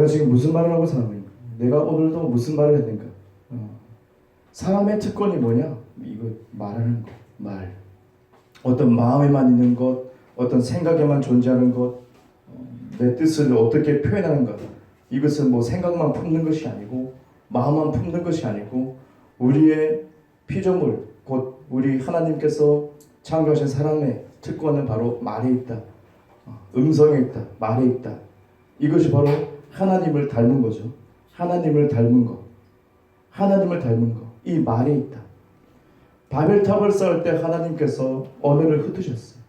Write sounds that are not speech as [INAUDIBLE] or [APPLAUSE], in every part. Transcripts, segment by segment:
내가 지금 무슨 말을 하고 사는 거야? 내가 오늘도 무슨 말을 되는가? 어. 사람의 특권이 뭐냐? 이거 말하는 거, 말. 어떤 마음에만 있는 것, 어떤 생각에만 존재하는 것, 어, 내 뜻을 어떻게 표현하는가. 이것은 뭐 생각만 품는 것이 아니고 마음만 품는 것이 아니고 우리의 피조물, 곧 우리 하나님께서 창조하신 사람의 특권은 바로 말에 있다. 어, 음성에 있다. 말에 있다. 이것이 바로 하나님을 닮은 거죠. 하나님을 닮은 거. 하나님을 닮은 거. 이 말에 있다. 바벨탑을 쌓을 때 하나님께서 언어를 흩으셨어요.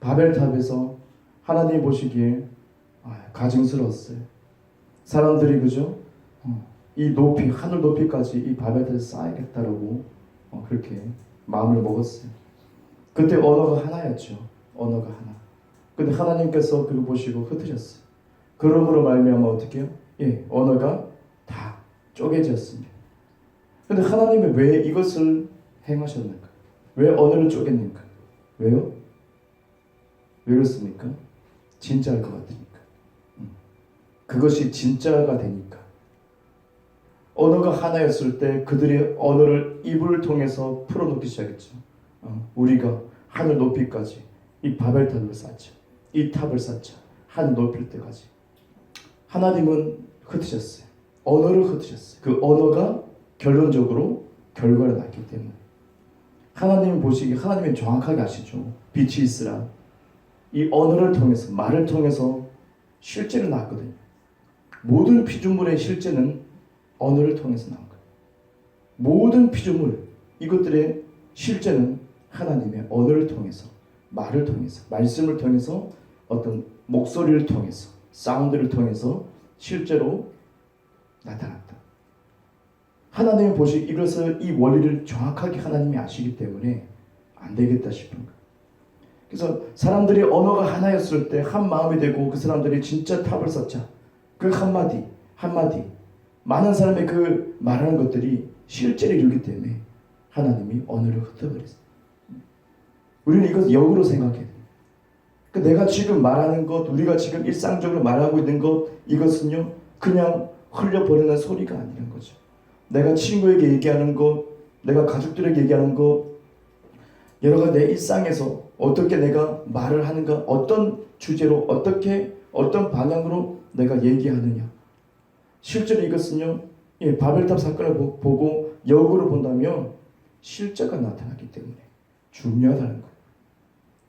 바벨탑에서 하나님 보시기에 아, 가증스러웠어요. 사람들이 그죠? 어, 이 높이 하늘 높이까지 이 바벨탑에 쌓야겠다라고 어, 그렇게 마음을 먹었어요. 그때 언어가 하나였죠. 언어가 하나. 근데 하나님께서 그거 보시고 흩으셨어요. 그러므로 말미암아 어떻게 해요? 예, 언어가 다 쪼개졌습니다. 근데 하나님이 왜 이것을 행하셨는가? 왜 언어를 쪼갰는가? 왜요? 왜 그렇습니까? 진짜일 것 같으니까. 음. 그것이 진짜가 되니까. 언어가 하나였을 때 그들의 언어를 입을 통해서 풀어놓기 시작했죠. 어, 우리가 하늘 높이까지 이 바벨탑을 쌓죠. 이 탑을 쌓죠. 하늘 높일 때까지. 하나님은 흩으셨어요. 언어를 흩으셨어요. 그 언어가 결론적으로 결과를 낳기 때문에. 하나님 보시기 하나님은 정확하게 아시죠. 빛이 있으라. 이 언어를 통해서 말을 통해서 실제를 낳거든요. 모든 피조물의 실제는 언어를 통해서 나온 거예요. 모든 피조물 이것들의 실제는 하나님의 언어를 통해서 말을 통해서 말씀을 통해서 어떤 목소리를 통해서 사운드를 통해서 실제로 나타났다. 하나님이 보시 이것을 이 원리를 정확하게 하나님이 아시기 때문에 안 되겠다 싶은 거예요. 그래서 사람들이 언어가 하나였을 때 한 마음이 되고 그 사람들이 진짜 탑을 쌓자. 그 한마디 한마디 많은 사람의 그 말하는 것들이 실제를 이루기 때문에 하나님이 언어를 흩어버렸어요. 우리는 이것 역으로 생각해야 돼요. 그러니까 내가 지금 말하는 것, 우리가 지금 일상적으로 말하고 있는 것, 이것은요, 그냥 흘려버리는 소리가 아니란 거죠. 내가 친구에게 얘기하는 것, 내가 가족들에게 얘기하는 것, 여러 가지 내 일상에서 어떻게 내가 말을 하는가, 어떤 주제로, 어떻게, 어떤 방향으로 내가 얘기하느냐. 실제로 이것은요, 예, 바벨탑 사건을 보- 보고 역으로 본다면 실제가 나타나기 때문에 중요하다는 거예요.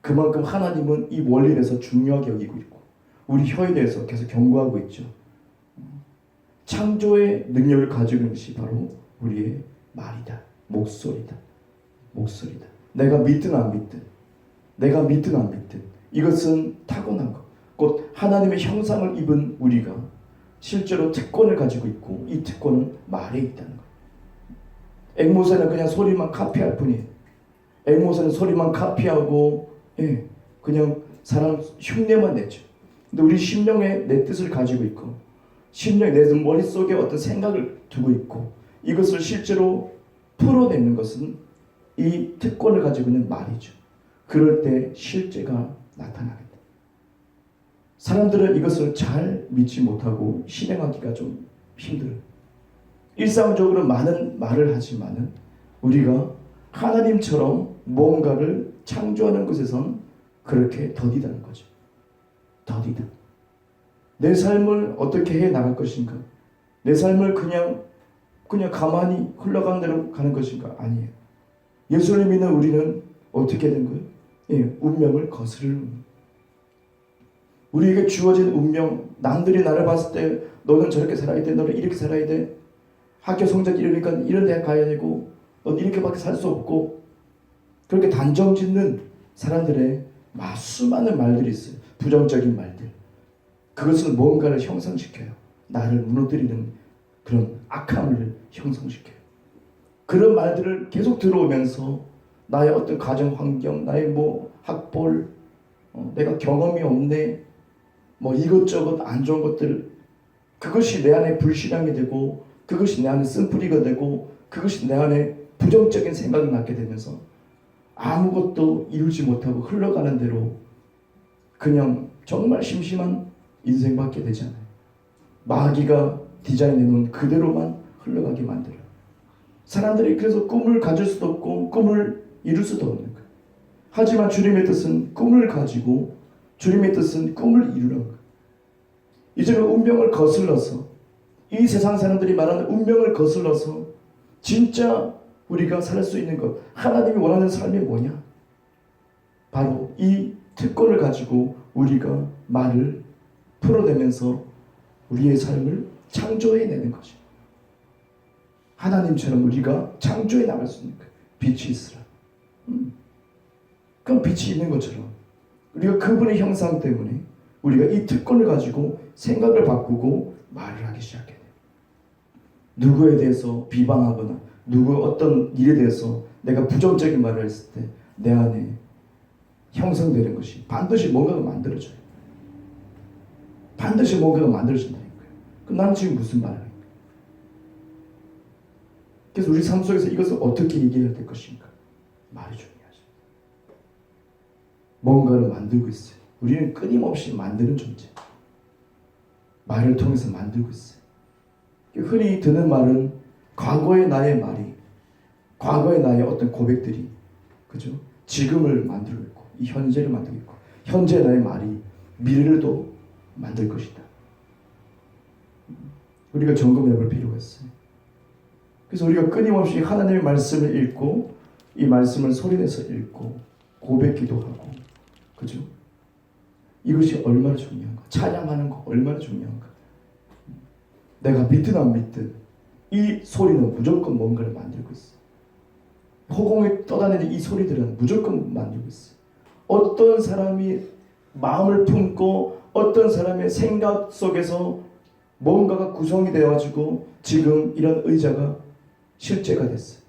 그만큼 하나님은 이 원리에 대해서 중요하게 여기고 있고 우리 혀에 대해서 계속 경고하고 있죠. 창조의 능력을 가지고 있는 것이 바로 우리의 말이다. 목소리다. 목소리다. 내가 믿든 안 믿든 내가 믿든 안 믿든 이것은 타고난 것. 곧 하나님의 형상을 입은 우리가 실제로 특권을 가지고 있고 이 특권은 말에 있다는 거예요. 앵무새는 그냥 소리만 카피할 뿐이에요. 앵무새는 소리만 카피하고 예, 그냥 사람 흉내만 내죠. 근데 우리 심령에 내 뜻을 가지고 있고 심령 내 머릿속에 어떤 생각을 두고 있고 이것을 실제로 풀어내는 것은 이 특권을 가지고 있는 말이죠. 그럴 때 실제가 나타나겠다. 사람들은 이것을 잘 믿지 못하고 실행하기가 좀 힘들어요. 일상적으로 많은 말을 하지만은 우리가 하나님처럼 뭔가를 창조하는 것에선 그렇게 더디다는 거죠. 더디다. 내 삶을 어떻게 해 나갈 것인가? 내 삶을 그냥 그냥 가만히 흘러가는 대로 가는 것인가? 아니에요. 예수를 믿는 우리는 어떻게 된 거예요? 예, 운명을 거스르는 우리에게 주어진 운명, 남들이 나를 봤을 때 너는 저렇게 살아야 돼, 너는 이렇게 살아야 돼. 학교 성적 이러니까 이런 데 가야 되고, 넌 이렇게밖에 살 수 없고, 그렇게 단정 짓는 사람들의 마- 수많은 말들이 있어요. 부정적인 말들. 그것은 뭔가를 형성시켜요. 나를 무너뜨리는 그런 악함을 형성시켜요. 그런 말들을 계속 들어오면서 나의 어떤 가정 환경, 나의 뭐 학벌, 어, 내가 경험이 없네, 뭐 이것저것 안 좋은 것들, 그것이 내 안에 불신앙이 되고, 그것이 내 안에 쓴뿌리가 되고, 그것이 내 안에 부정적인 생각이 낳게 되면서 아무것도 이루지 못하고 흘러가는 대로 그냥 정말 심심한 인생밖에 되잖아요. 마귀가 디자인해 놓은 그대로만 흘러가게 만들어요. 사람들이 그래서 꿈을 가질 수도 없고 꿈을 이룰 수도 없는 거예요. 하지만 주님의 뜻은 꿈을 가지고 주님의 뜻은 꿈을 이루는 거예요. 이제는 운명을 거슬러서 이 세상 사람들이 말하는 운명을 거슬러서 진짜 우리가 살 수 있는 것 하나님이 원하는 삶이 뭐냐? 바로 이 특권을 가지고 우리가 말을 풀어내면서 우리의 삶을 창조해내는 것이 하나님처럼 우리가 창조해 나갈 수 있는 거예요. 빛이 있으라. 음. 그럼 빛이 있는 것처럼 우리가 그분의 형상 때문에 우리가 이 특권을 가지고 생각을 바꾸고 말을 하기 시작해요. 누구에 대해서 비방하거나 누구 어떤 일에 대해서 내가 부정적인 말을 했을 때 내 안에 형성되는 것이 반드시 뭔가가 만들어져요. 반드시 뭔가가 만들어진다는 거예요. 그럼 나는 지금 무슨 말을 거예요? 그래서 우리 삶 속에서 이것을 어떻게 얘기해야 될 것인가? 말이 중요하죠. 뭔가를 만들고 있어요. 우리는 끊임없이 만드는 존재. 말을 통해서 만들고 있어요. 흔히 드는 말은 과거의 나의 말이, 과거의 나의 어떤 고백들이, 그죠? 지금을 만들고 있고, 이 현재를 만들고 있고, 현재 나의 말이 미래를 또 만들 것이다. 우리가 점검해 볼 필요가 있어요. 그래서 우리가 끊임없이 하나님의 말씀을 읽고, 이 말씀을 소리내서 읽고, 고백기도 하고, 그죠? 이것이 얼마나 중요한가? 찬양하는 거 얼마나 중요한가? 내가 믿든 안 믿든 이 소리는 무조건 뭔가를 만들고 있어. 허공에 떠다니는 이 소리들은 무조건 만들고 있어. 어떤 사람이 마음을 품고 어떤 사람의 생각 속에서 뭔가가 구성이 되어가지고 지금 이런 의자가 실제가 됐어요.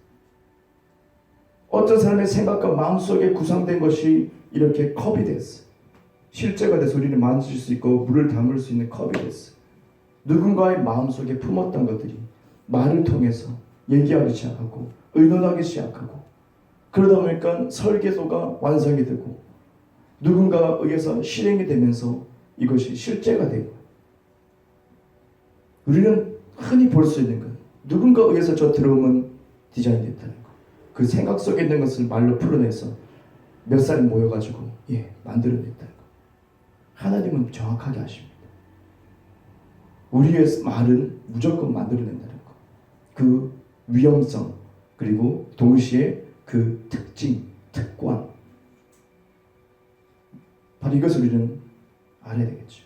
어떤 사람의 생각과 마음 속에 구성된 것이 이렇게 컵이 됐어요. 실제가 돼서 우리는 만질 수 있고 물을 담을 수 있는 컵이 됐어요. 누군가의 마음 속에 품었던 것들이 말을 통해서 얘기하기 시작하고 의논하기 시작하고 그러다 보니까 설계도가 완성이 되고 누군가에 의해서 실행이 되면서 이것이 실제가 되고 우리는 흔히 볼 수 있는 것 누군가에 의해서 저 들어오면 디자인됐다는 거. 그 생각 속에 있는 것을 말로 풀어내서 몇 사람이 모여가지고 예 만들어냈다는 거. 하나님은 정확하게 아십니다. 우리의 말은 무조건 만들어낸다는 것. 그 위험성 그리고 동시에 그 특징, 특권. 바로 이것을 우리는 알아야 되겠죠.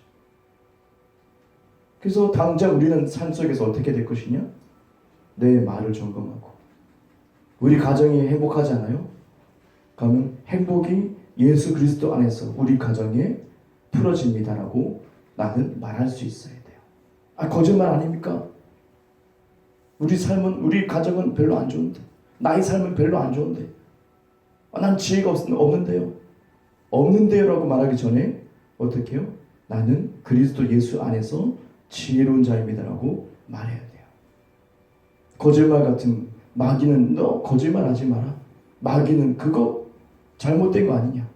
그래서 당장 우리는 삶 속에서 어떻게 될 것이냐? 내 말을 점검하고 우리 가정이 행복하잖아요. 그러면 행복이 예수 그리스도 안에서 우리 가정에 풀어집니다라고 나는 말할 수 있어야 돼요. 아 거짓말 아닙니까? 우리 삶은 우리 가정은 별로 안 좋은데 나의 삶은 별로 안 좋은데 아, 난 지혜가 없, 없는데요. 없는데요라고 말하기 전에 어떻게 해요? 나는 그리스도 예수 안에서 지혜로운 자입니다라고 말해야 돼요. 거짓말 같은 마귀는 너 거짓말 하지 마라. 마귀는 그거 잘못된 거 아니냐.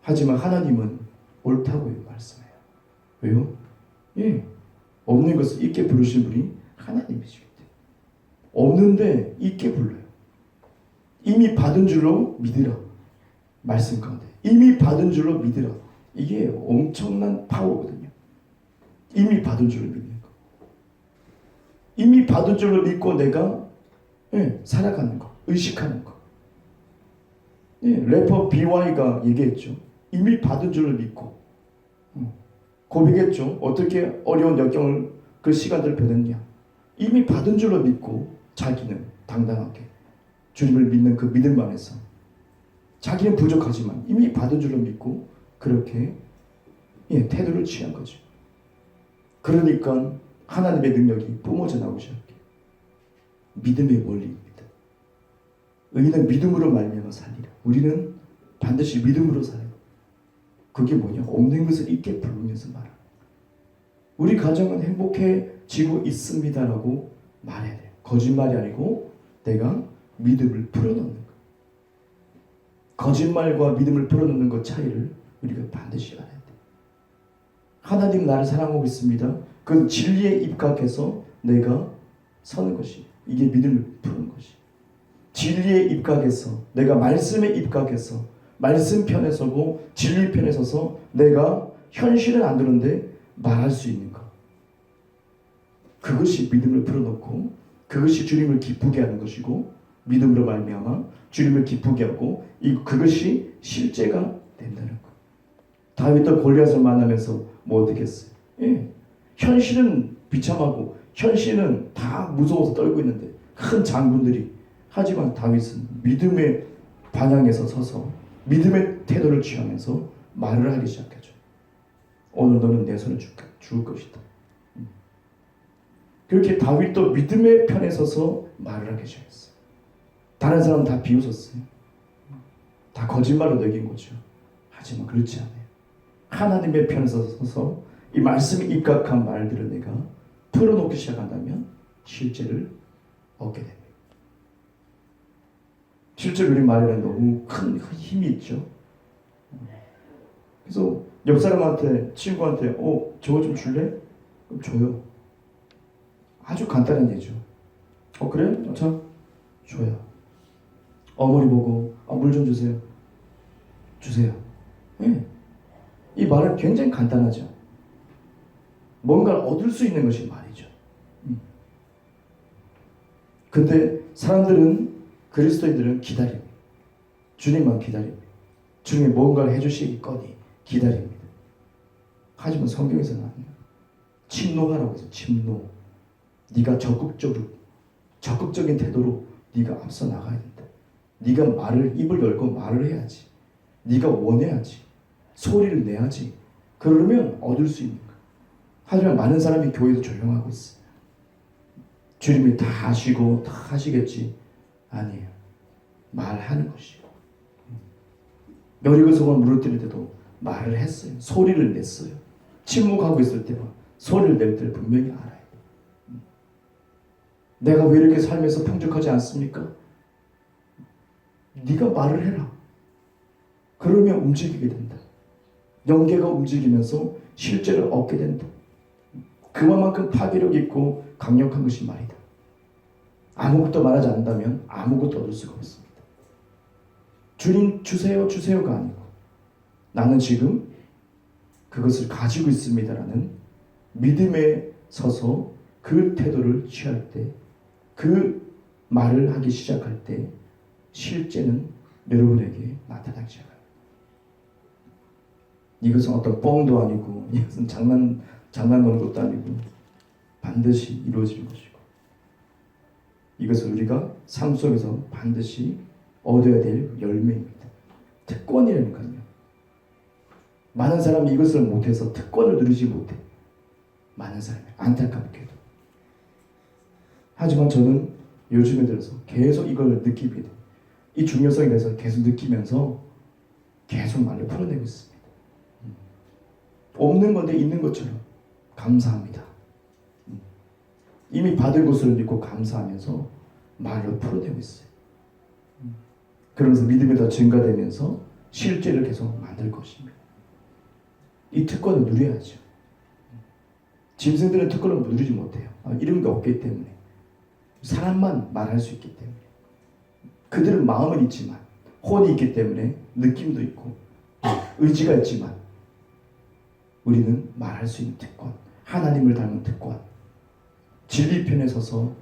하지만 하나님은 옳다고 말씀해요. 왜요? 예. 없는 것을 있게 부르신 분이 때문에. 없는데 있게 불러요. 이미 받은 줄로 믿으라. 말씀 가운데. 이미 받은 줄로 믿으라. 이게 엄청난 파워거든요. 이미 받은 줄로 믿는 거. 이미 받은 줄로 믿고 내가 예, 살아가는 거, 의식하는 거. 예, 래퍼 BY가 얘기했죠. 이미 받은 줄을 믿고 음, 고백했죠. 어떻게 어려운 역경을 그 시간들을 보냈냐. 이미 받은 줄로 믿고 자기는 당당하게 주님을 믿는 그 믿음 안에서 자기는 부족하지만 이미 받은 줄로 믿고 그렇게 예, 태도를 취한 거죠. 그러니까 하나님의 능력이 뿜어져 나오기 시작해요. 믿음의 원리입니다. 의인은 믿음으로 말미암아 살리라. 우리는 반드시 믿음으로 살아요. 그게 뭐냐? 없는 것을 있게 부르면서 말하. 우리 가정은 행복해지고 있습니다라고 말해야 돼요. 거짓말이 아니고 내가 믿음을 풀어놓는 것. 거짓말과 믿음을 풀어놓는 것 차이를 우리가 반드시 알아야 돼요. 하나님 나를 사랑하고 있습니다. 그 진리에 입각해서 내가 서는 것이 이게 믿음을 푸는 것이 진리에 입각해서 내가 말씀에 입각해서 말씀 편에 서고 진리 편에 서서 내가 현실은 안 되는데 말할 수 있는 것 그것이 믿음을 풀어놓고 그것이 주님을 기쁘게 하는 것이고 믿음으로 말미암아 주님을 기쁘게 하고 이 그것이 실제가 된다는 것. 다윗도 골리앗을 만나면서 뭐 어떻게 했어요? 예. 현실은 비참하고 현실은 다 무서워서 떨고 있는데 큰 장군들이 하지만 다윗은 믿음의 방향에서 서서 믿음의 태도를 취하면서 말을 하기 시작하죠. 오늘 너는 내 죽, 죽을 것이다. 음. 그렇게 다윗도 믿음의 편에 서서 말을 하기 시작했어요. 다른 사람 다 비웃었어요. 다 거짓말로 여긴 거죠. 하지만 그렇지 않아요. 하나님의 편에 서서 이 말씀에 입각한 말들을 내가 풀어놓기 시작한다면 실제를 얻게 됩니다. 실제 우리 말에는 너무 큰 힘이 있죠. 그래서 옆 사람한테 친구한테 어 저거 좀 줄래? 그럼 줘요. 아주 간단한 예죠. 어 그래? 어, 자 줘요. 어머니 보고 아, 물좀 주세요. 주세요. 예. 이 말은 굉장히 간단하죠. 뭔가를 얻을 수 있는 것이 말이죠. 음. 근데 사람들은 그리스도인들은 기다립니다. 주님만 기다립니다. 주님이 뭔가를 해주시겠거니 기다립니다. 하지만 성경에서는 아니에요. 침노하라고 해서 침노. 네가 적극적으로 적극적인 태도로 네가 앞서 나가야 된다. 네가 말을 입을 열고 말을 해야지. 네가 원해야지. 소리를 내야지. 그러면 얻을 수 있는 거야. 하지만 많은 사람이 교회도 조용하고 있어요. 주님이 다 하시고 다 하시겠지. 아니에요. 말하는 것이요. 여리고 성을 무너뜨릴 때도 말을 했어요. 소리를 냈어요. 침묵하고 있을 때만 소리를 낼 때를 분명히 알아요. 내가 왜 이렇게 삶에서 풍족하지 않습니까? 네가 말을 해라. 그러면 움직이게 된다. 영계가 움직이면서 실제를 얻게 된다. 그만큼 파괴력 있고 강력한 것이 말이다. 아무것도 말하지 않는다면 아무것도 얻을 수가 없습니다. 주님 주세요 주세요가 아니고 나는 지금 그것을 가지고 있습니다라는 믿음에 서서 그 태도를 취할 때 그 말을 하기 시작할 때 실제는 여러분에게 나타나기 시작합니다. 이것은 어떤 뻥도 아니고 [LAUGHS] 이것은 장난 장난 노는 것도 아니고 반드시 이루어질 것이고 이것을 우리가 삶 속에서 반드시 얻어야 될 열매입니다. 특권이라니까요. 많은 사람이 이것을 못해서 특권을 누리지 못해. 많은 사람이 안타깝게도. 하지만 저는 요즘에 들어서 계속 이걸 돼. 이 중요성에 대해서 계속 느끼면서 계속 말을 풀어내고 있습니다. 음. 없는 건데 있는 것처럼 감사합니다. 음. 이미 받을 것을 믿고 감사하면서 말로 풀어내고 있어요. 음. 그러면서 믿음이 더 증가되면서 실제를 계속 만들 것입니다. 이 특권을 누려야죠. 짐승들은 특권을 누리지 못해요. 아, 이런 게 없기 때문에. 사람만 말할 수 있기 때문에. 그들은 마음은 있지만, 혼이 있기 때문에 느낌도 있고, 의지가 있지만, 우리는 말할 수 있는 특권, 하나님을 닮은 특권, 진리 편에 서서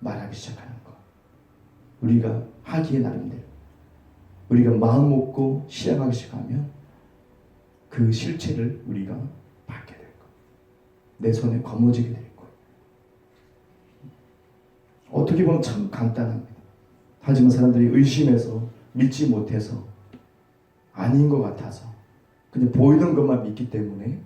말하기 시작하는 것. 우리가 하기에 나름대로. 우리가 마음 먹고 시작하기 시작하면 그 실체를 우리가 받게 될 것. 내 손에 거머쥐게 될 것. 어떻게 보면 참 간단합니다. 하지만 사람들이 의심해서 믿지 못해서 아닌 것 같아서 그냥 보이는 것만 믿기 때문에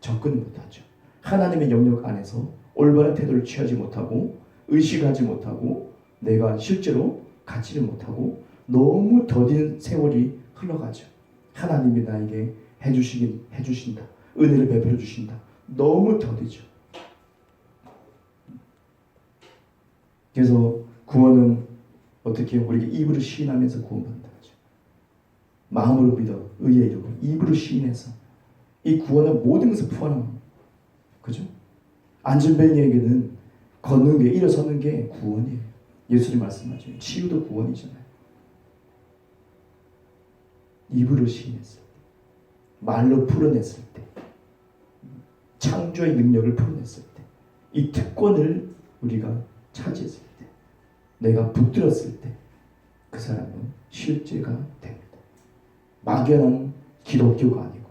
접근 못하죠. 하나님의 영역 안에서 올바른 태도를 취하지 못하고 의식하지 못하고 내가 실제로 갖지를 못하고 너무 더딘 세월이 흘러가죠. 하나님이 나에게 해주시긴 해주신다. 은혜를 베풀어 주신다. 너무 더디죠. 그래서 구원은 어떻게 우리가 입으로 시인하면서 구원받는다. 마음으로 믿어 의의 이름으로 입으로 시인해서 이 구원은 모든 것을 포함합니다. 그죠? 안진뱅이에게는 걷는 게 일어서는 게 구원이에요. 예수님 말씀하죠. 치유도 구원이잖아요. 입으로 시인했을 때, 말로 풀어냈을 때, 창조의 능력을 풀어냈을 때, 이 특권을 우리가 차지했을 때, 내가 붙들었을 때, 그 사람은 실제가 됩니다. 막연한 기독교가 아니고,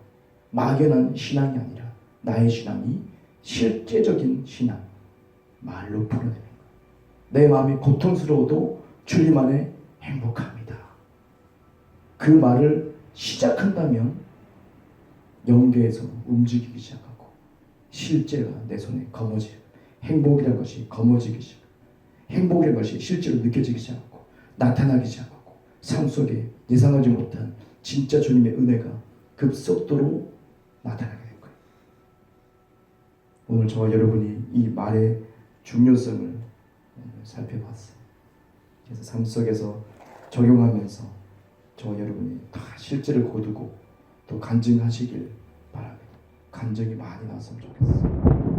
막연한 신앙이 아니라, 나의 신앙이 실제적인 신앙, 말로 풀어내는 거예요. 내 마음이 고통스러워도 주님 안에 행복합니다. 그 말을 시작한다면 영계에서 움직이기 시작하고 실제가 내 손에 거머쥐 행복이라는 것이 거머쥐기 시작 행복이라는 것이 실제로 느껴지기 시작하고 나타나기 시작하고 삶 속에 예상하지 못한 진짜 주님의 은혜가 급속도로 나타나게 된 거예요. 오늘 저와 여러분이 이 말의 중요성을 오늘 살펴봤어요. 그래서 삶 속에서 적용하면서 저와 여러분이 다 실제를 거두고 또 간증하시길 바랍니다. 간증이 많이 나왔으면 좋겠어요.